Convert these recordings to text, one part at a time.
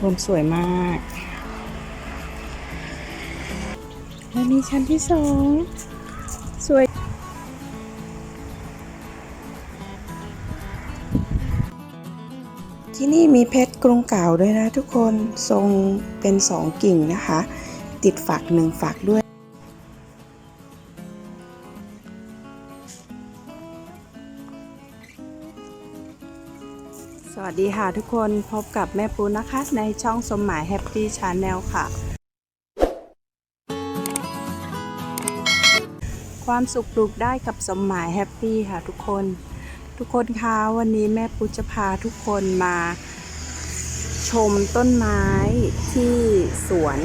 รวมสวยมาก และนี่ชั้นที่สองสวยที่นี่มีเพชรกรุงเก่าด้วยนะทุกคนทรงเป็นสองกิ่งนะคะ ติดฝักหนึ่งฝักด้วย สวัสดีค่ะทุกคนพบกับแม่ปูนะคะ ในช่องสมหมายแฮปปี้ชาแนลค่ะ ความสุขปลูกได้กับสมหมายแฮปปี้ค่ะทุกคน ทุกคนคะวันนี้แม่ปูจะพาทุกคนมา ชมต้นไม้ที่สวน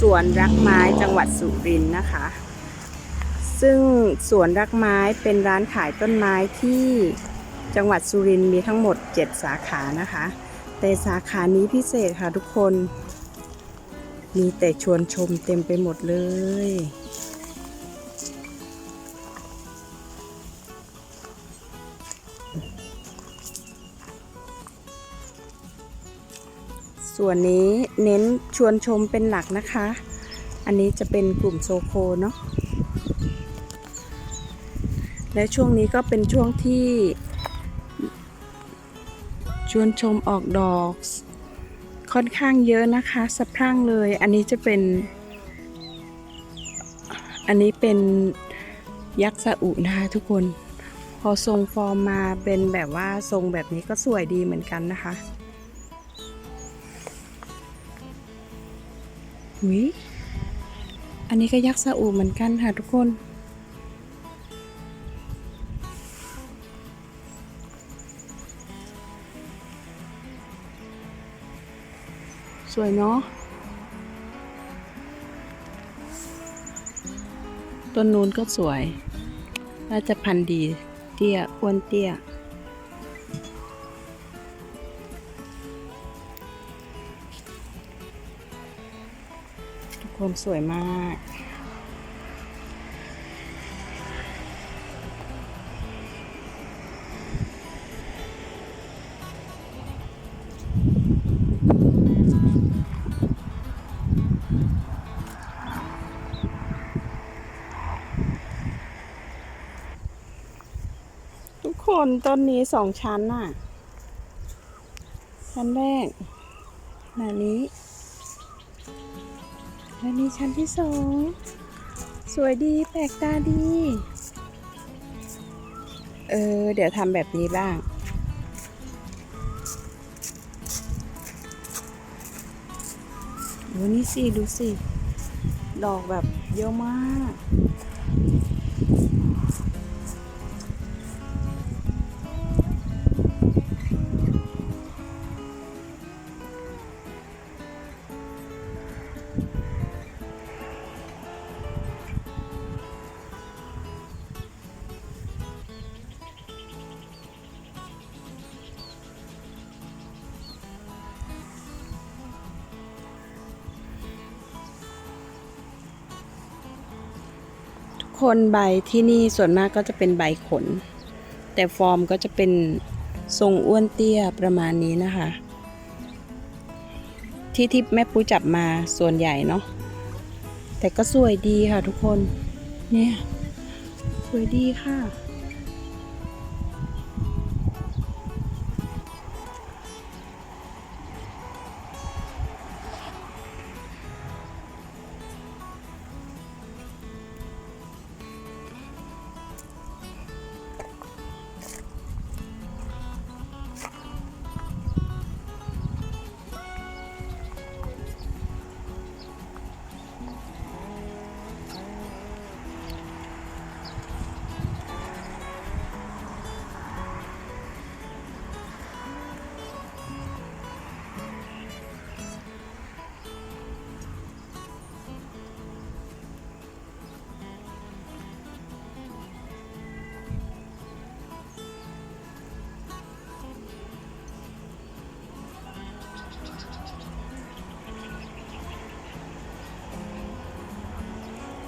สวนรักไม้จังหวัดสุรินทร์นะคะ ซึ่งสวนรักไม้เป็นร้านขายต้นไม้ที่ จังหวัดสุรินทร์มีทั้งหมด 7 สาขานะคะ แต่สาขานี้พิเศษค่ะทุกคน มีแต่ชวนชมเต็มไปหมดเลย ส่วนนี้เน้นชวนชมเป็นหลักนะคะ อันนี้จะเป็นกลุ่มโซโคเนาะและช่วงนี้ก็เป็นช่วงที่ ชวนชมออกดอก ค่อนข้างเยอะนะคะสะพรั่งเลย อันนี้จะเป็น อันนี้เป็นยักษ์สะอุนะคะทุกคน พอทรงฟอร์มมาเป็นแบบว่าทรงแบบนี้ก็สวยดีเหมือนกันนะคะหุยอันนี้ก็ยักษ์ซาอูเหมือนกันค่ะทุกคน วยเนาะต้นนู้นก็สวย น่าจะพันธุ์ดีเตี้ยอ้วนเตี้ย ทุกคนสวยมาก คนต้นนี้สองชั้นน่ะ ชั้นแรกขนาดนี้และนี่ชั้นที่สอง สวยดีแปลกตาดี เออ เดี๋ยวทำแบบนี้บ้าง โอ้นี่สิ ดูสิ ดอกแบบเยอะมาก คนใบที่นี่ส่วนมากก็จะเป็นใบขน แต่ฟอร์มก็จะเป็นทรงอ้วนเตี้ยประมาณนี้นะคะ ที่ที่แม่ปูจับมาส่วนใหญ่เนาะแต่ก็สวยดีค่ะทุกคน เนี่ย สวยดีค่ะ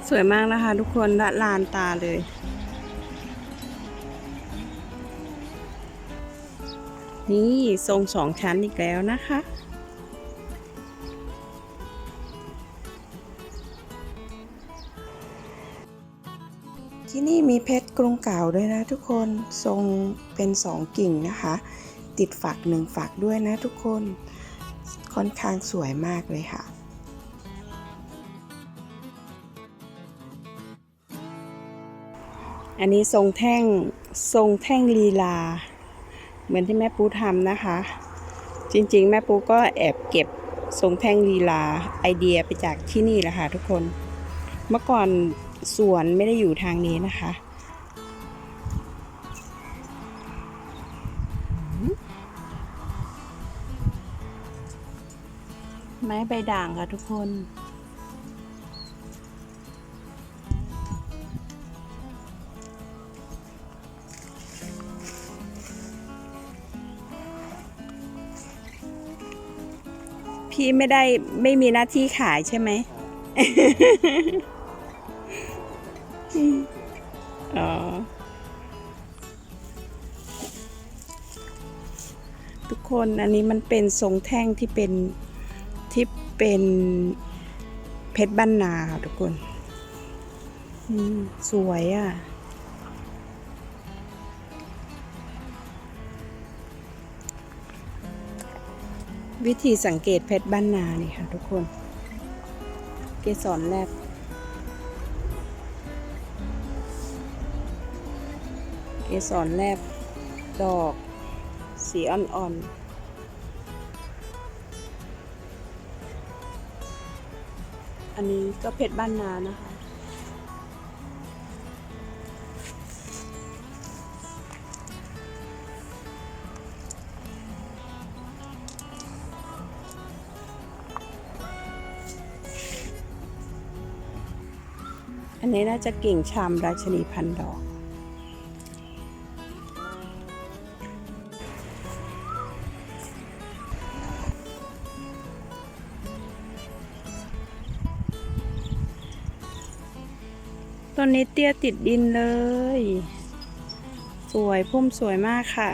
สวยมากนะคะ ทุกคนละลานตาเลย นี่ทรงสองชั้นอีกแล้วนะคะ ที่นี่มีเพชรกรุงเก่าด้วยนะทุกคนทรงเป็นสองกิ่งนะคะ ติดฝักหนึ่งฝักด้วยนะทุกคนค่อนข้างสวยมากเลยค่ะ อันนี้ทรงแท่งทรงแท่งลีลา เหมือนที่แม่ปูทำนะคะ จริงๆ แม่ปูก็แอบเก็บทรงแท่งลีลาไอเดียไปจากที่นี่แหละค่ะทุกคน เมื่อก่อนสวนไม่ได้อยู่ทางนี้นะคะ ไม้ใบด่างค่ะทุกคน พี่ไม่ได้ไม่มีหน้าที่ขายใช่ไหมอ๋อ ทุกคนอันนี้มันเป็นทรงแท่งที่เป็นที่เป็นเพชรบ้านนาทุกคน สวยอะ วิธีสังเกตเพชรบ้านนานี่ค่ะทุกคน เกสรแรกเกสรแลบดอก สีอ่อนๆอันนี้ก็เพชรบ้านนานะคะ อันนี้น่าจะกิ่งชามราชนีพันดอก ต้นนี้เตี้ยติดดินเลย สวยพุ่มสวยมากค่ะ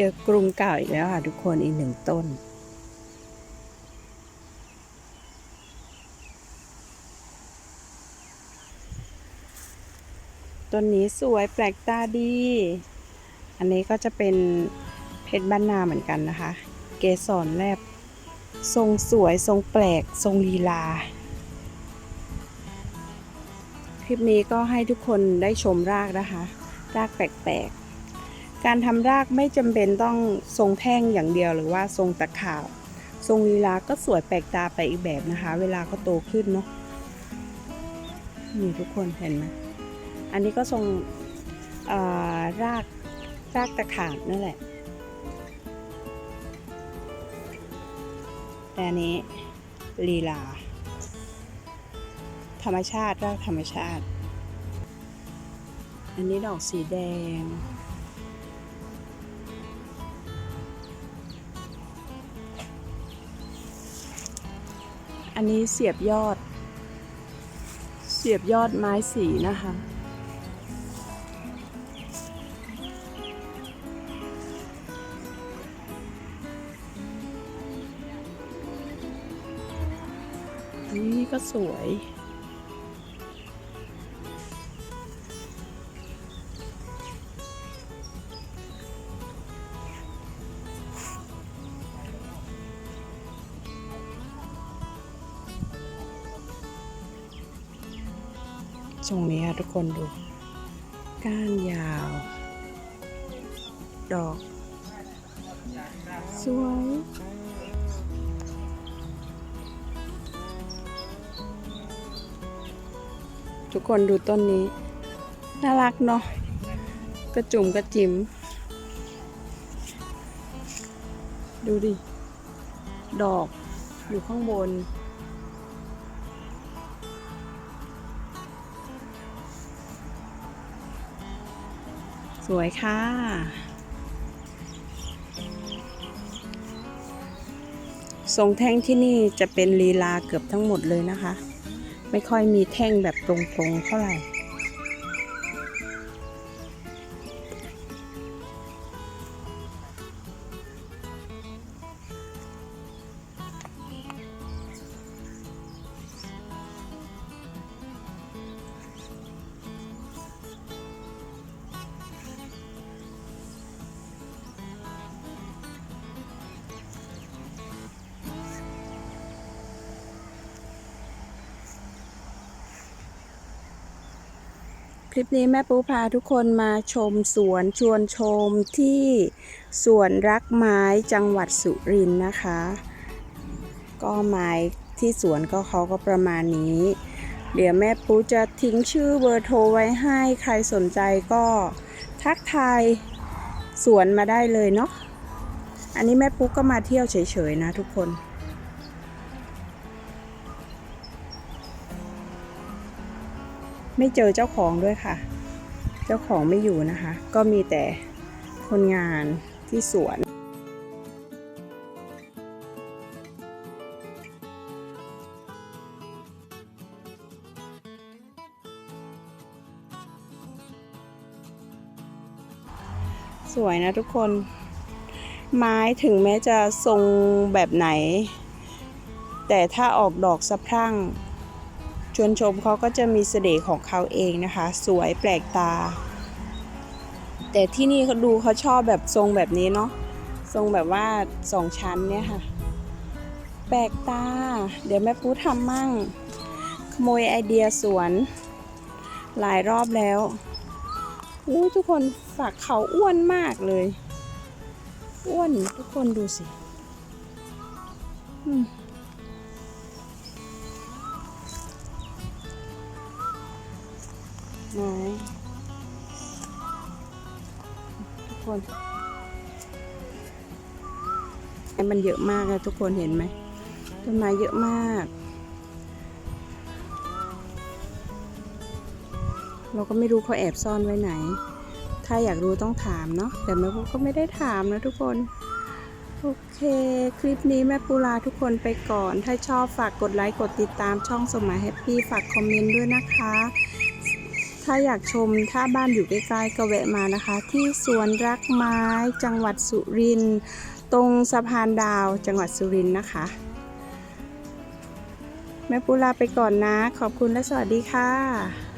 จอกรุงเก่าอีกแล้วค่ะทุกคนอีกหนึ่งต้น ต้นนี้สวยแปลกตาดี อันนี้ก็จะเป็นเพชรบ้านนาเหมือนกันนะคะ เกสรแลบ ทรงสวยทรงแปลกทรงลีลา คลิปนี้ก็ให้ทุกคนได้ชมรากนะคะ รากแปลกๆ การทำรากไม่จำเป็นต้องทรงแท่งอย่างเดียวหรือว่าทรงตะขาบทรงลีลาก็สวยแปลกตาไปอีกแบบนะคะ เวลาเขาโตขึ้นเนาะนี่ทุกคนเห็นไหมอันนี้ก็ทรงอ่อรากรากตะขาบนั่นแหละ แต่อันนี้ลีลา ธรรมชาติรากธรรมชาติ อันนี้ดอกสีแดง อันนี้เสียบยอด เสียบยอดไม้สีนะคะ นี่ก็สวย ตรงนี้ค่ะทุกคนดู ก้านยาว ดอก สวย ทุกคนดูต้นนี้ น่ารักเนาะกระจุ่มกระจิ๋มดูดิ ดอกอยู่ข้างบน วยค่ะ ทรงแท่งที่นี่จะเป็นลีลาเกือบทั้งหมดเลยนะคะ ไม่ค่อยมีแท่งแบบตรงๆเท่าไหร่ คลิปนี้แม่ปูพาทุกคนมาชมสวนชวนชมที่สวนรักไม้จังหวัดสุรินทร์นะคะ ก็ไม้ที่สวนก็เขาก็ประมาณนี้ เดี๋ยวแม่ปูจะทิ้งชื่อเบอร์โทรไว้ให้ใครสนใจก็ทักทายสวนมาได้เลยเนาะอันนี้แม่ปุ๊กก็มาเที่ยวเฉยๆนะทุกคน ไม่เจอเจ้าของด้วยค่ะ เจ้าของไม่อยู่นะคะ ก็มีแต่คนงานที่สวนสวยนะทุกคน ไม้ถึงแม้จะทรงแบบไหน แต่ถ้าออกดอกสะพรั่ง ชวนชมเขาก็จะมีเสน่ห์ของเขาเองนะคะ สวยแปลกตา แต่ที่นี่เขาดูเขาชอบแบบทรงแบบนี้เนาะทรงแบบว่าสองชั้นเนี่ยค่ะ แปลกตา เดี๋ยวแม่ปูทำมั่ง ขโมยไอเดียสวน หลายรอบแล้วอู้ทุกคนฝักเขาอ้วนมากเลย อ้วนทุกคนดูสิ อืม ไหนทุกคนไอ้มันเยอะมากเลยทุกคนเห็นไหมต้นไม้เยอะมาก เราก็ไม่รู้เขาแอบซ่อนไว้ไหน ถ้าอยากรู้ต้องถามเนาะแต่แม่ปูก็ไม่ได้ถามนะทุกคนโอเค คลิปนี้แม่ปูลาทุกคนไปก่อน ถ้าชอบฝากกดไลค์ กดติดตามช่องสมัยแฮปปี้ ฝากคอมเมนต์ด้วยนะคะ ถ้าอยากชมถ้าบ้านอยู่ใกล้ๆก็แวะมานะคะ ที่สวนรักไม้จังหวัดสุรินทร์ตรงสะพานดาวจังหวัดสุรินทร์นะคะ แม่ปูลาไปก่อนนะ ขอบคุณและสวัสดีค่ะ